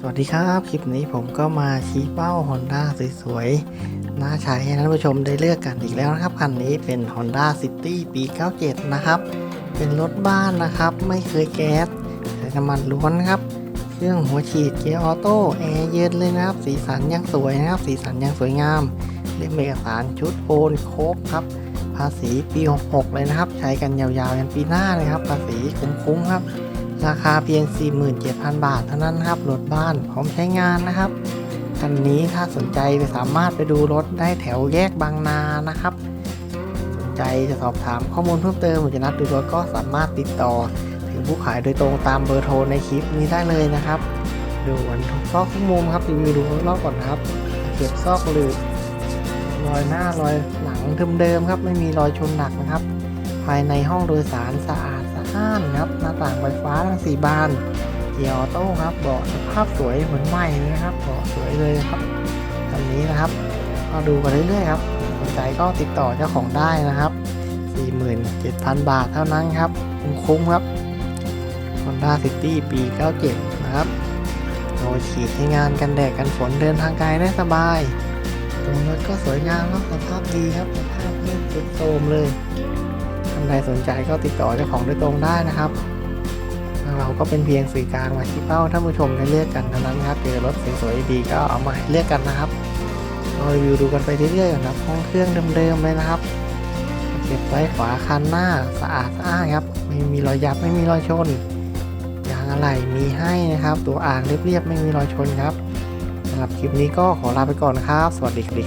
สวัสดีครับ คลิปนี้ผมก็มาชี้เป้า Honda สวยๆน่าใช้ให้ท่านผู้ชมได้เลือกกันอีกแล้วนะครับ คันนี้เป็น Honda City ปี 97 นะครับ เป็นรถบ้านนะครับ ไม่เคยแก๊สใช้น้ำมันล้วนครับ เครื่องหัวฉีดเกียร์ออโต้แอร์เย็นเลยนะครับ สีสันยังสวยนะครับ สีสันยังสวยงามเล่มเอกสารชุดโอนครบครับ ภาษีปี 66 เลยนะครับ ใช้กันยาวๆยันปีหน้าเลยครับ ภาษีคุ้มๆครับ ราคาเพียง 47,000 บาทเท่านั้นครับรถบ้านพร้อมใช้งานนะครับคันนี้ถ้าสนใจไปสามารถไปดูรถได้แถวแยกบางนานะครับ สนใจจะสอบถามข้อมูลเพิ่มเติมหรือจะนัดดูรถก็สามารถติดต่อ ถึงผู้ขายโดยตรงตามเบอร์โทรในคลิปนี้ได้เลยนะครับดูวันทุกซอกทุกมุมครับรีวิวดูรอบก่อนนะครับเก็บซอกหรือรอยหน้ารอยหลังเดิมๆครับ ไม่มีรอยชนหนักนะครับ ภายในห้องโดยสารสะอาด ข้านครับหน้าต่างไฟฟ้าทั้งสี่บานเกียร์ออโต้ครับเบาะสภาพสวยเหมือนใหม่เลยนะครับเบาะสวยเลยครับคันนี้นะครับ ก็ดูกันเรื่อยๆครับสนใจก็ติดต่อเจ้าของได้นะครับ 47,000 บาทเท่านั้นครับคุ้มๆครับ Honda City ปี 97 นะครับโดยขี่ใช้งานกันแดดกันฝนเดินทางไกลได้สบายตัวรถก็สวยงามครับสภาพดีครับสภาพไม่สุดโทมเลย ท่านใดสนใจก็ติดต่อเจ้าของโดยตรงได้นะครับทางเราก็เป็นเพียงสื่อกลางมาชี้เป้าท่านผู้ชมได้เลือกกันเท่านั้นครับเจอรถสวยๆดีก็เอามาให้เลือกกันนะครับเรารีวิวดูกันไปเรื่อยๆนะครับห้องเครื่องเดิมๆเลยนะครับเก็บไว้ขวาคันหน้าสะอาดสะอ้านครับไม่มีรอยยับไม่มีรอยชนยางอะไหล่มีให้นะครับ ตัวอ่างเรียบๆไม่มีรอยชนครับสำหรับคลิปนี้ก็ขอลาไปก่อนครับ สวัสดีครับ